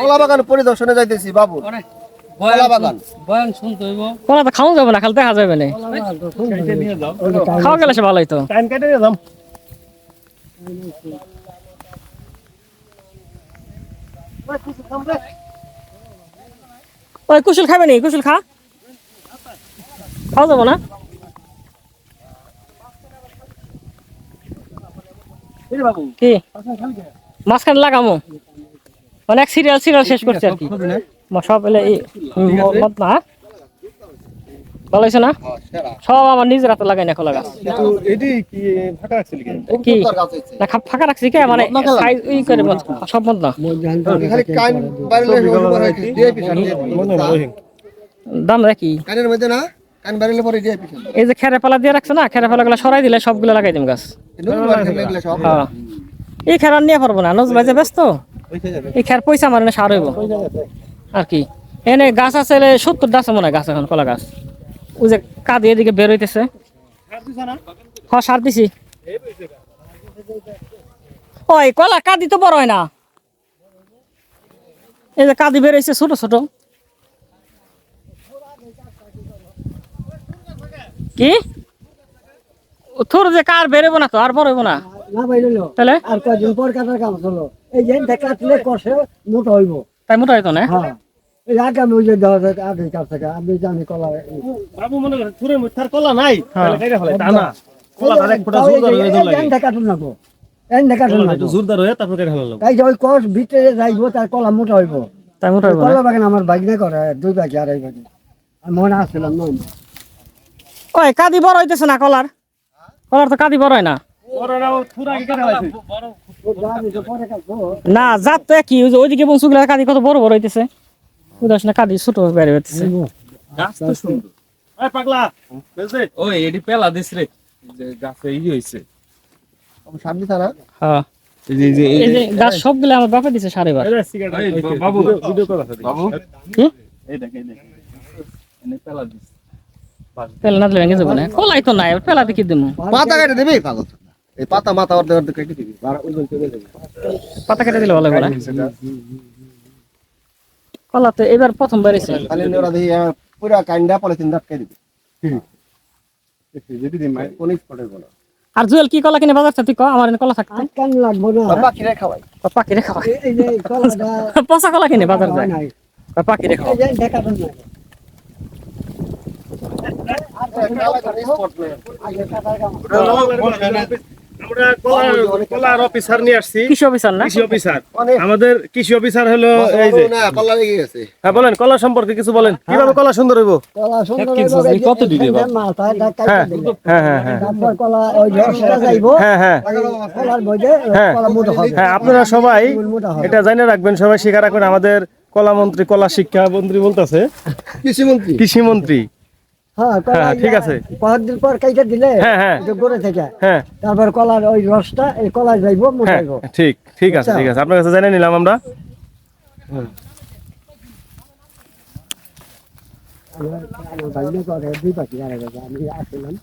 কলা বাগান পরিদর্শনে যাইতেছি বাবু। কলা বাগান বয়ান শুনতে হইব। কলা তো খাওয়া যাবে না খালি দেখা যাবে না। খাওয়া গেলে সে ভালো হইতো টাইম কেটে নিলাম ওই কুশল খাবে নি? কুশল খা। খাওয়া যাব না? কি? মাঝখানে লাগামো। অনেক সিরিয়াল সিরিয়াল শেষ করছে আর কি। সব এলে এই না হ্যাঁ? ভালো হয়েছে না সব আমার নিজের হাতে লাগাই না খোলা গাছ কি ফাঁকা না ফাঁকা রাখছি কে? মানে করে সব মদ না। হয় দাম কানের মধ্যে না? এই যে খেরে পালা দিয়ে রাখছে না খেরে পালা গুলো সরাই দিলে সবগুলো লাগাই দিম গাছ। সব। হ্যাঁ। এই খের নিয়ে পারব না নজ ভাই যে ব্যস্ত। এই খের পয়সা আমার এনে সার হইব। আর কি? এনে গাছ আছে সত্তরটা আছে মনে হয় গাছ এখন কলা গাছ। ওই যে কাঁদি এদিকে বের হইতেছে। হ্যাঁ সার দিছি। ওই কলা কাঁদি তো বড় হয় না। এই যে কাঁদি বের হইছে ছোট ছোট। কি? তোর যে কার বেরোবো না তো আর বড় হইব না। না তাহলে? আর কয়দিন পর কাটার কাম হলো এই যে দেখাতলে কষে মোটা হইব। তাই মোটা হইতো না? হ্যাঁ। এই আগে আমি ওই যে দেওয়া যায় আগে কাছ থেকে আমি জানি কলা বাবু মনে করে কলা নাই। হ্যাঁ। তাহলে কেটে ফেলে তা না। কলা এক ফোঁটা জোরদার হয়ে এই না গো না জোরদার হয়ে তারপর কেটে যে ওই কষ ভিতরে যাইব তার কলা মোটা হইব। তাই মোটা হইব না? কলা বাগান আমার বাইক না করে দুই বাকি আড়াই বাকি আমি মনে আসছিলাম না ওই কাদি বড় হইতেছে না কলার? কলার তো কাদি বড় হয় না। পরে কাটবো না জাত তো একই ওইদিকে বংশগুলো কাদি কত বড় বড় হইতেছে। বুঝাস না কাদি ছোট বেড়ে হইতেছে। এই পাগলা ওই এডি পেলা দিস রে। যে গাছে ই হইছে। সামনে থানা হ্যাঁ। এই যে- এই যে এই যে গাছ সবগুলো আমার বাপে দিছে সাড়ে বার। বাবু। বাবু। এই দেখ এই দেখ এনে পেলা দিস। পেলে না দিলে ভেঙে যাব না। কলাই তো নাই পেলা দেখি দিমু? পাতা কেটে দিবি পাগল। এই পাতা মাথা অর্ধেক অর্ধেক কেটে দিবি আর পাতা কেটে দিলে ভালো না কলা তো এবার প্রথম বেড়েছে খালি নেওয়া দেখি পুরা কাইন্ডা পলিথিন ধাক্কা দিবি। যদি দিই মাই কোন স্পটের বলো আর জুয়েল কি কলা কিনে বাজার তুই ক আমার এনে কলা থাকতো? কান লাগবো না বাকি রে খাওয়াই। পাখি রে খাওয়া এই- যে কলাটা পচা কলা কিনে বাজার যায়। পাখি রে খাওয়া এই যে দেখাতুন না আগে কাটার কাম আমরা কলার কলার অফিসার নিয়ে আসছি। কৃষি অফিসার না? কৃষি অফিসার আমাদের কৃষি অফিসার হলো এই যে না লেগে গেছে হ্যাঁ বলেন কলা সম্পর্কে কিছু বলেন। কীভাবে কলা সুন্দর হইব? কলা সুন্দর হইবো, কত। হ্যাঁ হ্যাঁ হ্যাঁ কলা ওই রসটা যাইবো হ্যাঁ হ্যাঁ। কলার মধ্যে। কলা মোটা হবে। আপনারা সবাই এটা জানে রাখবেন সবাই স্বীকার রাখবেন আমাদের কলা মন্ত্রী কলা শিক্ষা মন্ত্রী বলতেছে। কৃষি মন্ত্রী হ্যাঁ কলা হ্যাঁ, ঠিক আছে। দিন পর কাইটা দিলে হ্যাঁ, হ্যাঁ। গড়ে থেকে। হ্যাঁ। তারপর কলার ওই রসটা এই কলা যাইবো হ্যাঁ ঠিক ঠিক আছে ঠিক আছে। আপনার কাছে জেনে নিলাম আমরা। আর আমি আসলাম